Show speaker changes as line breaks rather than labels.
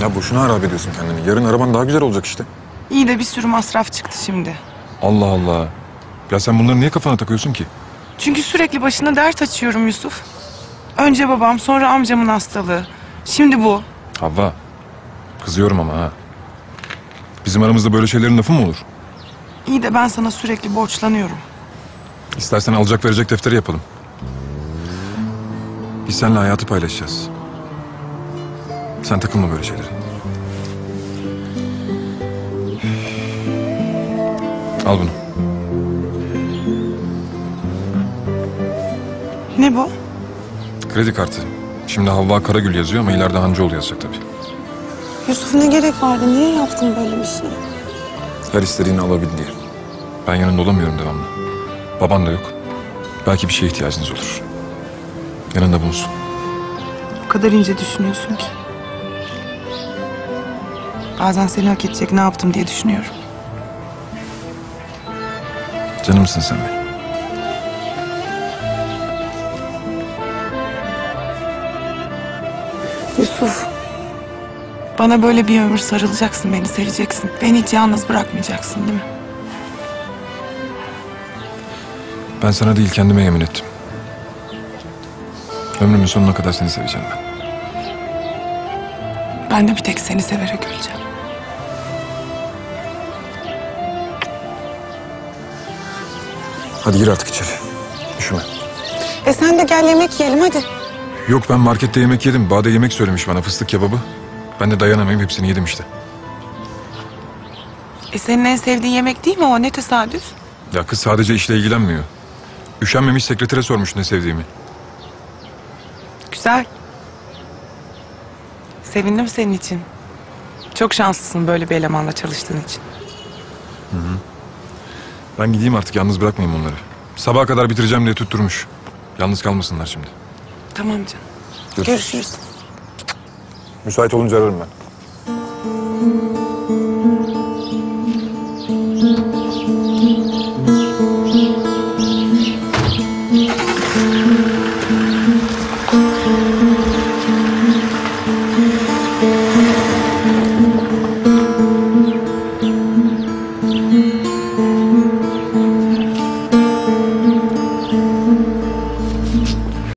Ya boşuna harap ediyorsun kendini. Yarın araban daha güzel olacak işte.
İyi de bir sürü masraf çıktı şimdi.
Allah Allah. Ya sen bunları niye kafana takıyorsun ki?
Çünkü sürekli başına dert açıyorum Yusuf. Önce babam, sonra amcamın hastalığı. Şimdi bu.
Havva. Kızıyorum ama ha. Bizim aramızda böyle şeylerin lafı mı olur?
İyi de ben sana sürekli borçlanıyorum.
İstersen alacak verecek defteri yapalım. Biz seninle hayatı paylaşacağız. Sen takılma böyle şeylere. Al bunu.
Ne bu?
Kredi kartı. Şimdi Havva Karagül yazıyor ama ileride Hancıoğlu yazacak tabii.
Yusuf ne gerek vardı? Niye yaptın böyle bir şey?
Her istediğini alabil diye. Ben yanında olamıyorum devamlı. Baban da yok. Belki bir şeye ihtiyacınız olur. Yanında bulunsun.
O kadar ince düşünüyorsun ki. Bazen seni hak edecek ne yaptım diye düşünüyorum.
Canımsın sen benim.
Yusuf,
Bana böyle bir ömür sarılacaksın, beni seveceksin. Beni hiç yalnız bırakmayacaksın değil mi?
Ben sana değil kendime yemin ettim. Ömrümün sonuna kadar seni seveceğim ben.
Ben de bir tek seni severek öleceğim.
Hadi gir artık içeri. Üşüme.
e sen de gel yemek yiyelim hadi.
Yok ben markette yemek yedim. Bade yemek söylemiş bana fıstık kebabı. Ben de dayanamayıp hepsini yedim işte.
E senin en sevdiğin yemek değil mi o? Ne tesadüf.
Ya kız sadece işle ilgilenmiyor. Üşenmemiş sekretere sormuş ne sevdiğimi.
Güzel. Sevindim senin için. Çok şanslısın böyle bir elemanla çalıştığın için.
Ben gideyim artık yalnız bırakmayayım onları. Sabaha kadar bitireceğim diye tutturmuş. Yalnız kalmasınlar şimdi.
Tamam canım.
Görüşürüz. Görüşürüz.
Müsait olunca ararım ben. Thank you.